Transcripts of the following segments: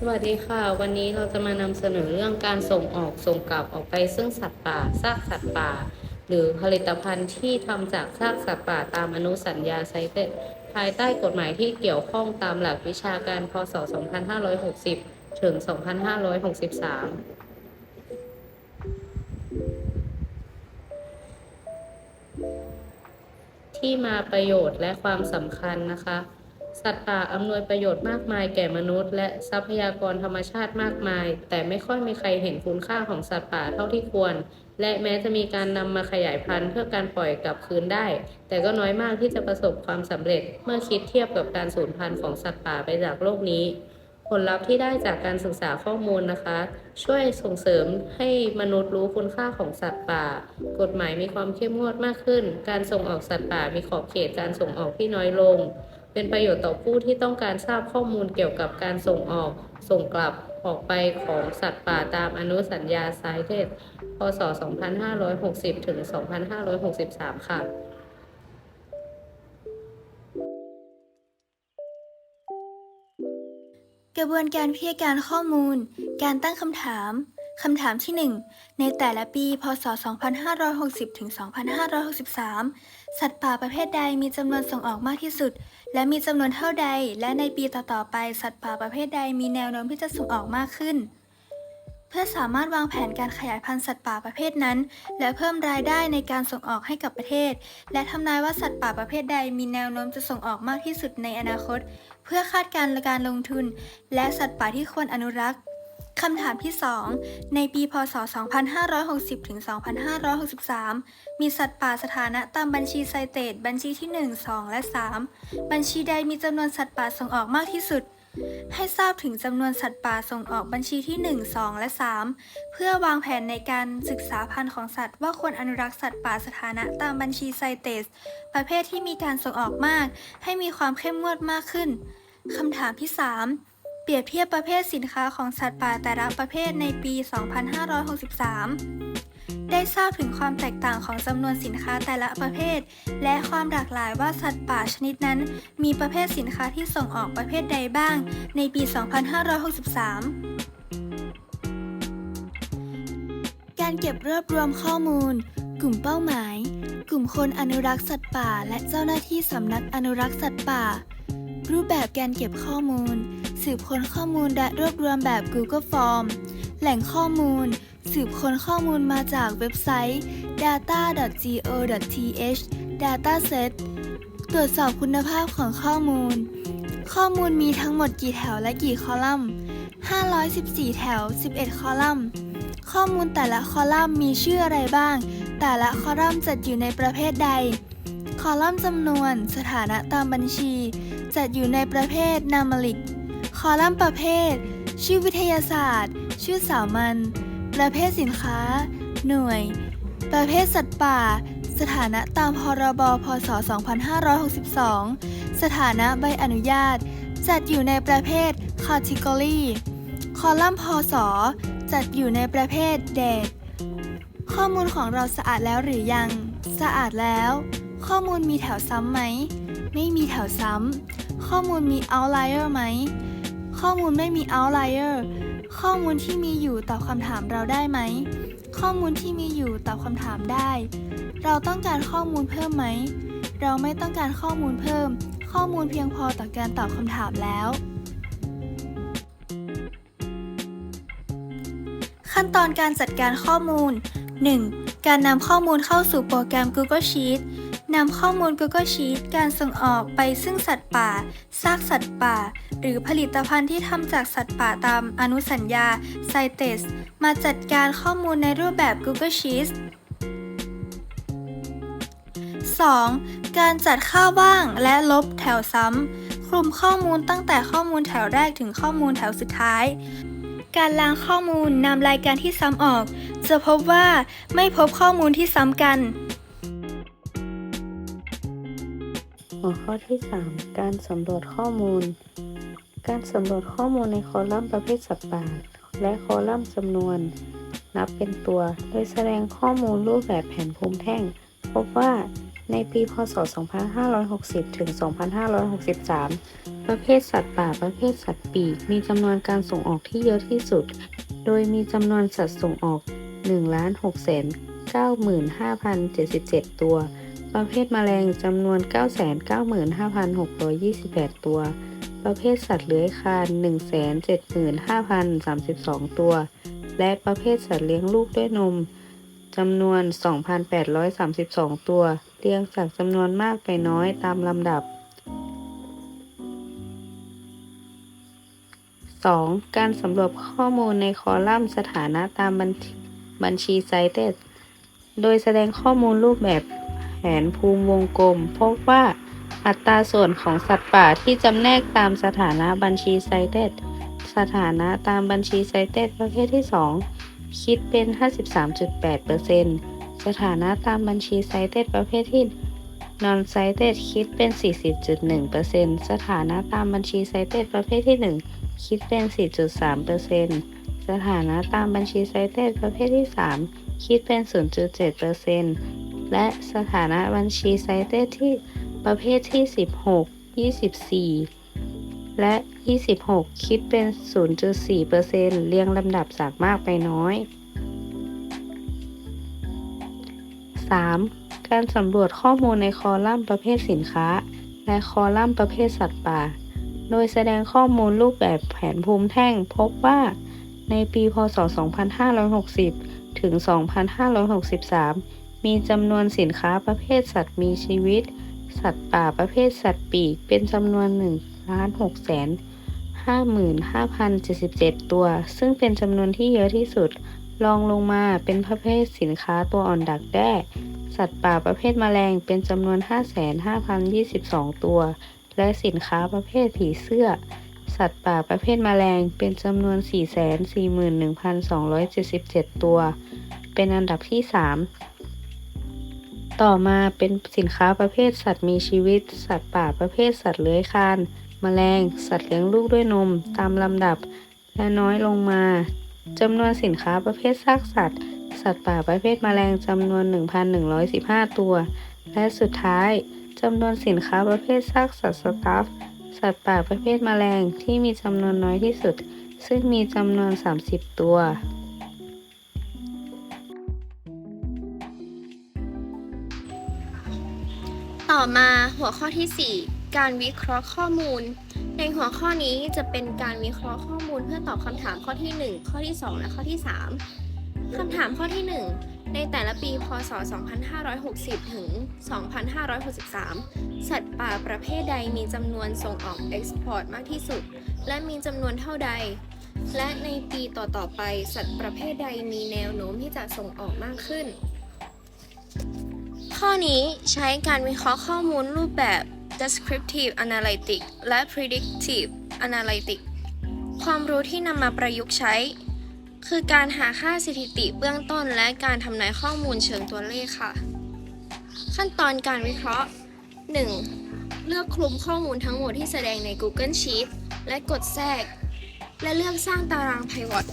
สวัสดีค่ะ วันนี้เราจะมานำเสนอเรื่องการส่งออกส่งกลับออกไปซึ่งสัตว์ป่าซากสัตว์ป่า หรือผลิตภัณฑ์ที่ทำจากซากสัตว์ป่าตามอนุสัญญาไซเตภายใต้กฎหมายที่เกี่ยวข้องตามหลักวิชาการพศ 2560 ถึง 2563ที่มาประโยชน์และความสำคัญนะคะ สัตว์ป่าอำนวยประโยชน์มากมายแก่มนุษย์ และทรัพยากรธรรมชาติมากมาย แต่ไม่ค่อยมีใครเห็นคุณค่าของสัตว์ป่าเท่าที่ควร และแม้จะมีการนำมาขยายพันธุ์เพื่อการปล่อยกลับคืนได้ แต่ก็น้อยมากที่จะประสบความสำเร็จ เมื่อคิดเทียบกับการสูญพันธุ์ของสัตว์ป่าไปจากโลกนี้ผลลัพธ์ที่ได้จากการศึกษาข้อมูลนะคะ ช่วยส่งเสริมให้มนุษย์รู้คุณค่าของสัตว์ป่า กฎหมายมีความเข้มงวดมากขึ้น การส่งออกสัตว์ป่ามีขอบเขตการส่งออกที่น้อยลง เป็นประโยชน์ต่อผู้ที่ต้องการทราบข้อมูลเกี่ยวกับการส่งออก ส่งกลับออกไปของสัตว์ป่าตามอนุสัญญาไซเทสพศ 2560 ถึง 2563 ค่ะกระบวนการพิจารณาข้อมูล การตั้งคำถาม คำถามที่ 1 ในแต่ละปี พศ 2560 ถึง 2563 สัตว์ป่าประเภทใดมีจำนวนส่งออกมากที่สุด และมีจำนวนเท่าใด และในปีต่อๆไป สัตว์ป่าประเภทใดมีแนวโน้มที่จะส่งออกมากขึ้น เพื่อสามารถวางแผนการขยายพันธุ์สัตว์ป่าประเภทนั้น และเพิ่มรายได้ในการส่งออกให้กับประเทศ และทำนายว่าสัตว์ป่าประเภทใดมีแนวโน้มจะส่งออกมากที่สุดในอนาคต เพื่อคาดการณ์การลงทุน และสัตว์ป่าที่ควรอนุรักษ์ คำถามที่ 2 ในปีพศ 2560 ถึง 2563 มีสัตว์ป่าสถานะตามบัญชีไซเตตบัญชีที่ 1 2 และ 3 บัญชีใดมีจำนวนสัตว์ป่าส่งออกมากที่สุด ให้ทราบถึงจำนวนสัตว์ป่าส่งออกบัญชีที่ 1 2 และ 3 เพื่อวางแผนในการศึกษาพันธุ์ของสัตว์ ว่าควรอนุรักษ์สัตว์ป่าสถานะตามบัญชีไซเตสประเภทที่มีการส่งออกมาก ให้มีความเข้มงวดมากขึ้นคำถามที่ 3 เปรียบเทียบประเภทสินค้าของสัตว์ป่าแต่ละประเภทในปี 2563 ได้ทราบถึงความแตกต่างของจำนวนสินค้าแต่ละประเภท และความหลากหลายว่าสัตว์ป่าชนิดนั้น มีประเภทสินค้าที่ส่งออกประเภทใดบ้าง ในปี 2563 การเก็บรวบรวมข้อมูล กลุ่มเป้าหมาย กลุ่มคนอนุรักษ์สัตว์ป่า และเจ้าหน้าที่สำนักอนุรักษ์สัตว์ป่า รูปแบบการเก็บข้อมูล สืบค้นข้อมูลและรวบรวมแบบ Google Form แหล่งข้อมูล สืบค้นข้อมูลมาจากเว็บไซต์ data.go.th dataset ตรวจสอบคุณภาพของข้อมูล ข้อมูลมีทั้งหมดกี่แถวและกี่คอลัมน์ 514 แถว 11 คอลัมน์ ข้อมูลแต่ละคอลัมน์มีชื่ออะไรบ้าง แต่ละคอลัมน์จัดอยู่ในประเภทใด คอลัมน์จำนวน สถานะตามบัญชี จัดอยู่ในประเภทนามาลิก คอลัมน์ประเภท ชื่อวิทยาศาสตร์ ชื่อสามัญ ประเภทสินค้า หน่วย ประเภทสัตว์ป่า สถานะตามพรบ พศ 2562 สถานะใบอนุญาต จัดอยู่ในประเภท category คอลัมน์พศ จัดอยู่ในประเภท date ข้อมูลของเราสะอาดแล้วหรือยัง สะอาดแล้ว ข้อมูลมีแถวซ้ำไหม ไม่มีแถวซ้ำข้อมูลมี outlier ไหม ข้อมูลไม่มี outlier ข้อมูลที่มีอยู่ตอบคำถามเราได้ไหม ข้อมูลที่มีอยู่ตอบคำถามได้ เราต้องการข้อมูลเพิ่มไหม เราไม่ต้องการข้อมูลเพิ่ม ข้อมูลเพียงพอต่อการตอบคำถามแล้ว ขั้นตอนการจัดการข้อมูล 1. การนำข้อมูลเข้าสู่โปรแกรม Google Sheets นำข้อมูล Google Sheet การส่งออกไปซึ่งสัตว์ป่า ซากสัตว์ป่า หรือผลิตภัณฑ์ที่ทำจากสัตว์ป่าตามอนุสัญญา CITES มาจัดการข้อมูลในรูปแบบ Google Sheets 2. การจัดค่าว่างและลบแถวซ้ำ คลุมข้อมูลตั้งแต่ข้อมูลแถวแรกถึงข้อมูลแถวสุดท้าย การล้างข้อมูลนำรายการที่ซ้ำออก จะพบว่าไม่พบข้อมูลที่ซ้ำกัน หัวข้อที่ 3 การสำรวจข้อมูล การสำรวจข้อมูลในคอลัมน์ประเภทสัตว์ป่าและคอลัมน์จำนวน นับเป็นตัว โดยแสดงข้อมูลรูปแบบแผนภูมิแท่ง พบว่าในปีพศ 2560 ถึง 2563 ประเภทสัตว์ป่า ประเภทสัตว์ปีก มีจำนวนการส่งออกที่เยอะที่สุด โดยมีจำนวนสัตว์ส่งออก 1 6 9 5 0 7 7 ตัว ประเภทแมลงจำนวน 995,628 ตัว ประเภทสัตว์เลื้อยคลาน 175,032 ตัว และประเภทสัตว์เลี้ยงลูกด้วยนมจำนวน 2,832 ตัว เรียงจากจำนวนมากไปน้อยตามลำดับ 2. การสำรวจข้อมูลในคอลัมน์สถานะตามบัญชีบัญชีไซเตสโดยแสดงข้อมูลรูปแบบ แผนภูมิวงกลม พบว่าอัตราส่วนของสัตว์ป่าที่จำแนกตามสถานะบัญชีไซเตสสถานะตามบัญชีไซเตสประเภทที่ 2 คิดเป็น 53.8%สถานะตามบัญชีไซเตสประเภทที่ non cited คิดเป็น 40.1%สถานะตามบัญชีไซเตสประเภทที่ 1 คิดเป็น 4.3%สถานะตามบัญชีไซเตสประเภทที่ 3 คิดเป็น 0.7% และสถานะบัญชีไซเตที่ประเภทที่ 16 24 และ 26 คิดเป็น 0.4%เรียงลำดับจากมากไปน้อย 3. การสำรวจข้อมูลในคอลัมน์ประเภทสินค้า และคอลัมน์ประเภทสัตว์ป่า โดยแสดงข้อมูลรูปแบบแผนภูมิแท่งพบว่าในปี พศ 2560 ถึง 2563 มีจำนวนสินค้าประเภทสัตว์มีชีวิต สัตว์ป่าประเภทสัตว์ปีก เป็นจำนวน1 6 55,077 ตัว ซึ่งเป็นจำนวนที่เยอะที่สุดรองลงมาเป็นประเภทสินค้าตัวอ่อนดักแด้ สัตว์ป่าประเภทแมลงเป็นจำนวน 55,022 ตัว และสินค้าประเภทผีเสื้อ สัตว์ป่าประเภทแมลงเป็นจำนวน 441,277 ตัว เป็นอันดับที่ 3 ต่อมาเป็นสินค้าประเภทสัตว์มีชีวิต สัตว์ป่าประเภทสัตว์เลื้อยคลานแมลง สัตว์เลี้ยงลูกด้วยนม ตามลำดับ และน้อยลงมาจำนวนสินค้าประเภทซากสัตว์ สัตว์ป่าประเภทแมลงจำนวน 1,115 ตัว และสุดท้ายจำนวนสินค้าประเภทซากสัตว์สตาฟสัตว์ป่าประเภทแมลงที่มีจำนวนน้อยที่สุด ซึ่งมีจำนวน 30 ตัว มาหัวข้อที่ 4 การวิเคราะห์ข้อมูล ในหัวข้อนี้จะเป็นการวิเคราะห์ข้อมูลเพื่อตอบคำถามข้อที่ 1 ข้อที่ 2 และข้อที่ 3 คำถามข้อที่ 1 ในแต่ละปีพศ 2560 ถึง 2563 สัตว์ป่าประเภทใดมีจำนวนส่งออกเอ็กซ์พอร์ตมากที่สุด และมีจำนวนเท่าใด และในปีต่อๆไป สัตว์ประเภทใดมีแนวโน้มที่จะส่งออกมากขึ้น ข้อนี้ใช้การวิเคราะห์ข้อมูลรูปแบบ descriptive analytics และ predictive analytics ความรู้ที่นำมาประยุกต์ใช้ คือการหาค่าสถิติเบื้องต้นและการทำนายข้อมูลเชิงตัวเลขค่ะ ขั้นตอนการวิเคราะห์ 1. เลือกคลุมข้อมูลทั้งหมดที่แสดงใน Google Sheets และกดแทรก และเลือกสร้างตาราง pivot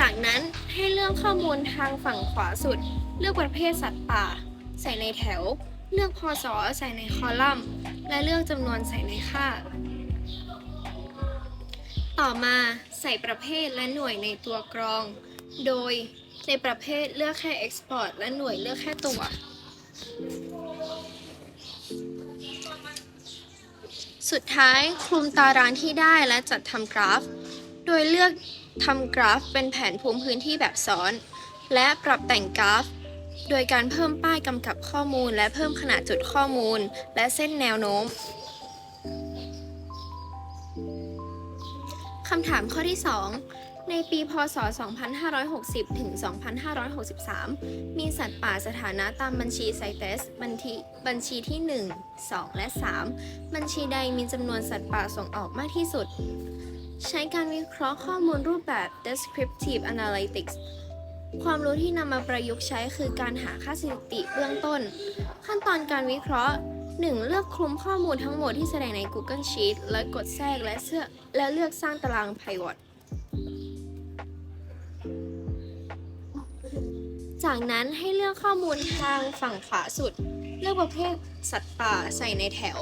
จากนั้นให้เลือกข้อมูลทางฝั่งขวาสุด เลือกประเภทสัตว์ป่า ใส่ในแถว เลือกพศใส่ในคอลัมน์ และเลือกจำนวนใส่ในค่า ต่อมาใส่ประเภทและหน่วยในตัวกรอง โดยในประเภทเลือกแค่ Export และหน่วยเลือกแค่ตัว สุดท้ายคลุมตารางที่ได้และจัดทำกราฟ โดยเลือก ทำกราฟเป็นแผนภูมิพื้นที่แบบซ้อน และปรับแต่งกราฟ โดยการเพิ่มป้ายกำกับข้อมูล และเพิ่มขนาดจุดข้อมูล และเส้นแนวโน้มคำถามข้อที่ 2 ในปี พศ 2560 ถึง 2563 มีสัตว์ป่าสถานะตามบัญชีไซเตสบัญชีบัญชีที่ 1 2 และ 3 บัญชีใดมีจำนวนสัตว์ป่าส่งออกมากที่สุด ใช้การวิเคราะห์ข้อมูลรูปแบบ descriptive analytics ความรู้ที่นำมาประยุกต์ใช้คือการหาค่าสถิติเบื้องต้น ขั้นตอนการวิเคราะห์ 1. เลือกคลุมข้อมูลทั้งหมดที่แสดงใน Google Sheet และกดแทรกและเสื้อและเลือกสร้างตาราง pivot จากนั้นให้เลือกข้อมูลทางฝั่งขวาสุด เลือกประเภทสัตว์ป่าใส่ในแถว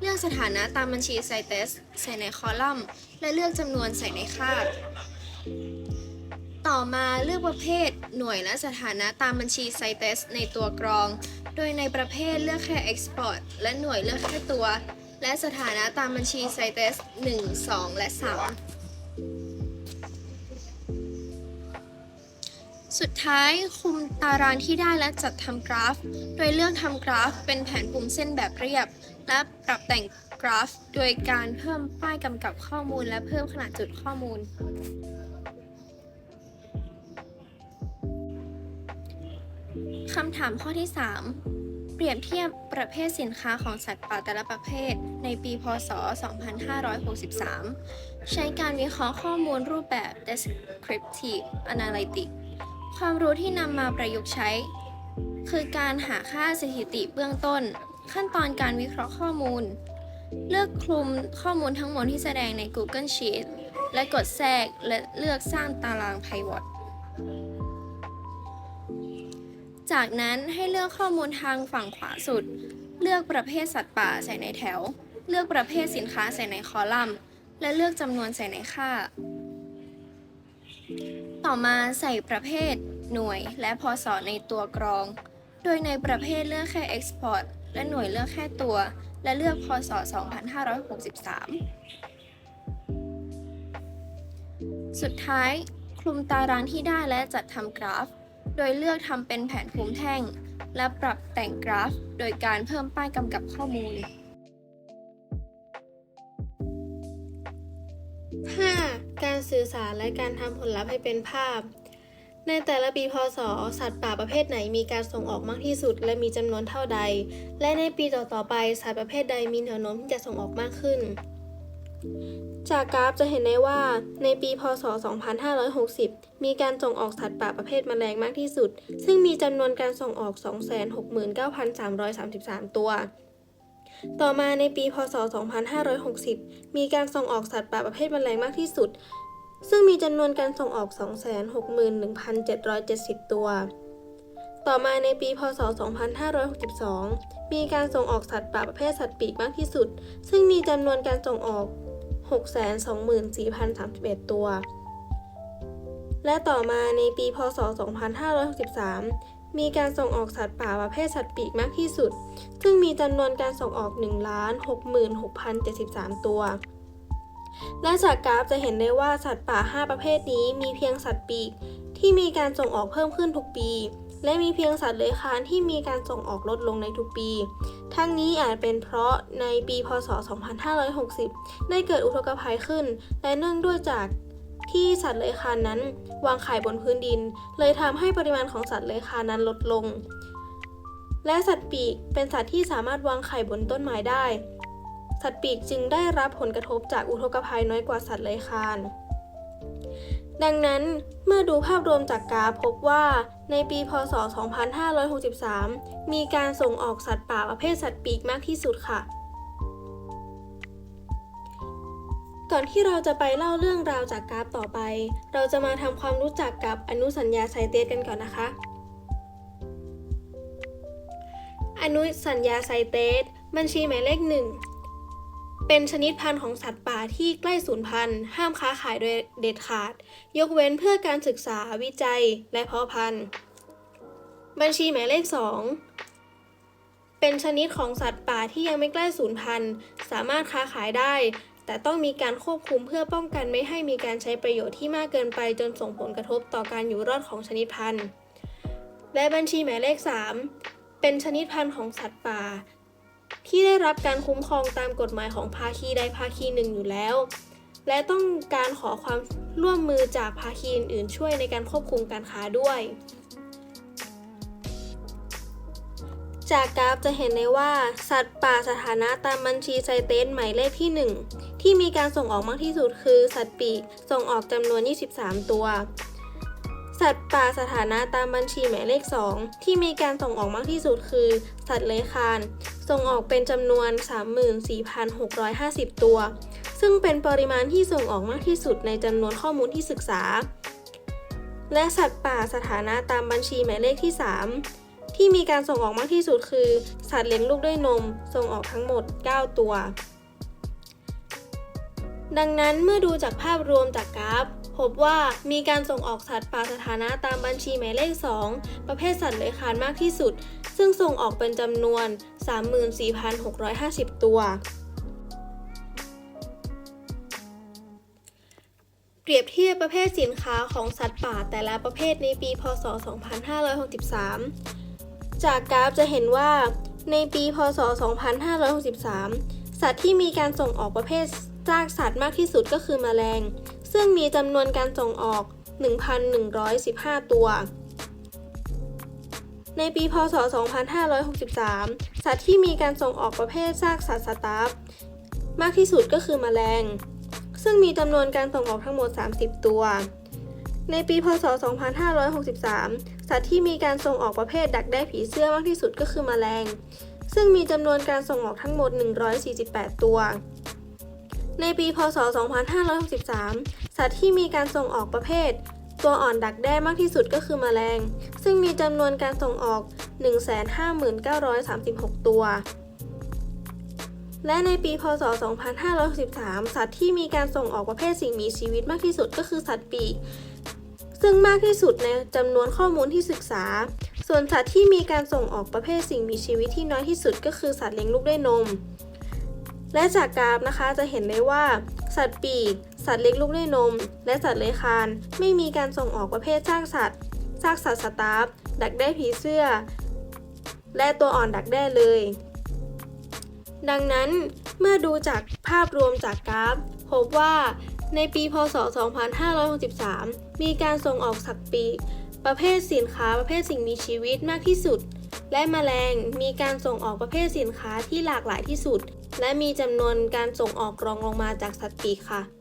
เลือกสถานะตามบัญชีไซเตสใส่ในคอลัมน์ และเลือกจำนวนใส่ในคาบต่อมาเลือกประเภท หน่วยและสถานะตามบัญชีไซเตสในตัวกรอง โดยในประเภทเลือกแค่ Export และหน่วยเลือกแค่ตัว และสถานะตามบัญชีไซเตส1 2 และ 3 สุดท้ายคุมตารางที่ได้และจัดทำกราฟ โดยเลือกทำกราฟเป็นแผนภูมิเส้นแบบเรียบ และปรับแต่งกราฟ โดยการเพิ่มป้ายกำกับข้อมูล และเพิ่มขนาดจุดข้อมูล คำถามข้อที่ 3 เปรียบเทียบประเภทสินค้าของสัตว์ป่าแต่ละประเภท ในปีพศ 2563 ใช้การวิเคราะห์ข้อมูลรูปแบบ descriptive analytics ความรู้ที่นำมาประยุกต์ใช้ คือการหาค่าสถิติเบื้องต้น ขั้นตอนการวิเคราะห์ข้อมูล เลือกคลุมข้อมูลทั้งหมดที่แสดงใน Google Sheet และกดแทรกและเลือกสร้างตาราง pivot จากนั้นให้เลือกข้อมูลทางฝั่งขวาสุด เลือกประเภทสัตว์ป่าใส่ในแถว เลือกประเภทสินค้าใส่ในคอลัมน์ และเลือกจำนวนใส่ในค่า ต่อมาใส่ประเภท หน่วย และพศในตัวกรอง โดยในประเภทเลือกแค่ Export และหน่วยเลือกแค่ตัว และเลือกพศ 2563 สุดท้าย คลุมตารางที่ได้และจัดทำกราฟ โดยเลือกทำเป็นแผนภูมิแท่ง และปรับแต่งกราฟ โดยการเพิ่มป้ายกำกับข้อมูล 5. การสื่อสารและการทำผลลัพธ์ให้เป็นภาพ ในแต่ละปีพศ สัตว์ป่าประเภทไหนมีการส่งออกมากที่สุด และมีจำนวนเท่าใด และในปีต่อๆไปสัตว์ประเภทใดมีแนวโน้มที่จะส่งออกมากขึ้น จากกราฟจะเห็นได้ว่า ในปีพศ 2560 มีการส่งออกสัตว์ป่าประเภทแมลงมากที่สุด ซึ่งมีจำนวนการส่งออก 269,333 ตัวต่อมาในปี พศ 2560 มีการส่งออกสัตว์ป่าประเภทแมลงมากที่สุด ซึ่งมีจำนวนการส่งออก 261,770 ตัว ต่อมาในปี พศ 2562 มีการส่งออกสัตว์ป่าประเภทสัตว์ปีกมากที่สุด ซึ่งมีจำนวนการส่งออก 624,031 ตัว และต่อมาในปี พศ 2563 มีการส่งออกสัตว์ป่าประเภทสัตว์ปีกมากที่สุด ซึ่งมีจำนวนการส่งออก 1,66,073 ตัว และจากกราฟจะเห็นได้ว่าสัตว์ป่า 5 ประเภทนี้มีเพียงสัตว์ปีกที่มีการส่งออกเพิ่มขึ้นทุกปี และมีเพียงสัตว์เลื้อยคลานที่มีการส่งออกลดลงในทุกปี ทั้งนี้อาจเป็นเพราะในปีพศ 2560 ได้เกิดอุทกภัยขึ้น และเนื่องด้วยจากที่สัตว์เลื้อยคลานนั้น วางไข่บนพื้นดิน เลยทำให้ปริมาณของสัตว์เลื้อยคลานนั้นลดลง และสัตว์ปีกเป็นสัตว์ที่สามารถวางไข่บนต้นไม้ได้ สัตว์ปีกจึงได้รับผลกระทบจากอุทกภัยน้อยกว่าสัตว์เลื้อยคลาน ดังนั้นเมื่อดูภาพรวมจากกราฟพบว่าในปีพศ 2563 มีการส่งออกสัตว์ป่าประเภทสัตว์ปีกมากที่สุดค่ะ ก่อนที่เราจะไปเล่าเรื่องราวจากกราฟต่อไป เราจะมาทำความรู้จักกับอนุสัญญาไซเตสกันก่อนนะคะอนุสัญญาไซเตสบัญชีหมายเลขหนึ่ง เป็นชนิดพันธุ์ของสัตว์ป่าที่ใกล้สูญพันธุ์ ห้ามค้าขายโดยเด็ดขาด ยกเว้นเพื่อการศึกษาวิจัยและเพาะพันธุ์ บัญชีหมายเลข 2 เป็นชนิดของสัตว์ป่าที่ยังไม่ใกล้สูญพันธุ์ สามารถค้าขายได้ แต่ต้องมีการควบคุมเพื่อป้องกันไม่ให้มีการใช้ประโยชน์ที่มากเกินไปจนส่งผลกระทบต่อการอยู่รอดของชนิดพันธุ์ และบัญชีหมายเลข 3 เป็นชนิดพันธุ์ของสัตว์ป่า ที่ได้รับการคุ้มครองตามกฎหมายของภาคีใดภาคีหนึ่งอยู่แล้ว และต้องการขอความร่วมมือจากภาคีอื่นๆ ช่วยในการควบคุมการค้าด้วย จากกราฟจะเห็นได้ว่า สัตว์ป่าสถานะตามบัญชีไซเตสหมายเลขที่ 1 ที่มีการส่งออกมากที่สุดคือ สัตว์ปีกส่งออกจำนวน 23 ตัว สัตว์ป่าสถานะตามบัญชีหมายเลข 2 ที่มีการส่งออกมากที่สุดคือ สัตว์เลื้อยคลาน ส่งออกเป็นจำนวน 34,650 ตัว ซึ่งเป็นปริมาณที่ส่งออกมากที่สุดในจำนวนข้อมูลที่ศึกษา และสัตว์ป่าสถานะตามบัญชีหมายเลขที่ 3 ที่มีการส่งออกมากที่สุดคือ สัตว์เลี้ยงลูกด้วยนม ส่งออกทั้งหมด 9 ตัว ดังนั้นเมื่อดูจากภาพรวมจากกราฟ พบว่ามีการส่งออกสัตว์ป่าสถานะตามบัญชีหมายเลข 2 ประเภทสัตว์เลื้อยคลานมากที่สุด ซึ่งส่งออกเป็นจำนวน 34,650 ตัว เปรียบเทียบประเภทสินค้าของสัตว์ป่าแต่ละประเภทในปี พศ 2563 จากกราฟจะเห็นว่าในปี พศ 2563 สัตว์ที่มีการส่งออกประเภท ซากสัตว์มากที่สุดก็คือแมลง ซึ่งมีจำนวนการส่งออก 1,115 ตัว ในปี พศ 2563 สัตว์ที่มีการส่งออกประเภทซากสัตว์สตาร์ฟมากที่สุดก็คือแมลง ซึ่งมีจำนวนการส่งออกทั้งหมด 30 ตัว ในปี พศ 2563 สัตว์ที่มีการส่งออกประเภทดักแด้ผีเสื้อมากที่สุดก็คือแมลง ซึ่งมีจำนวนการส่งออกทั้งหมด 148 ตัว ในปี พศ 2563 สัตว์ที่มีการส่งออกประเภท ตัวอ่อนดักแด้มากที่สุดก็คือแมลง ซึ่งมีจำนวนการส่งออก 159,936 ตัว และในปี พศ 2563 สัตว์ที่มีการส่งออกประเภทสิ่งมีชีวิตมากที่สุดก็คือสัตว์ปีก ซึ่งมากที่สุดในจำนวนข้อมูลที่ศึกษา ส่วนสัตว์ที่มีการส่งออกประเภทสิ่งมีชีวิตที่น้อยที่สุดก็คือสัตว์เลี้ยงลูกด้วยนม และจากกราฟนะคะจะเห็นได้ว่า สัตว์ปีก สัตว์เลี้ยงลูกด้วยนม และสัตว์เลื้อยคลานไม่มีการส่งออกประเภทซากสัตว์ซากสัตว์สตาร์ฟดักแด้ผีเสื้อ และตัวอ่อนดักแด้เลย ดังนั้นเมื่อดูจากภาพรวมจากกราฟ พบว่าในปีพศ 2563 มีการส่งออกสัตว์ปีก ประเภทสินค้าประเภทสิ่งมีชีวิตมากที่สุด และแมลงมีการส่งออกประเภทสินค้าที่หลากหลายที่สุด และมีจำนวนการส่งออกรองลงมาจากสัตว์ปีกค่ะ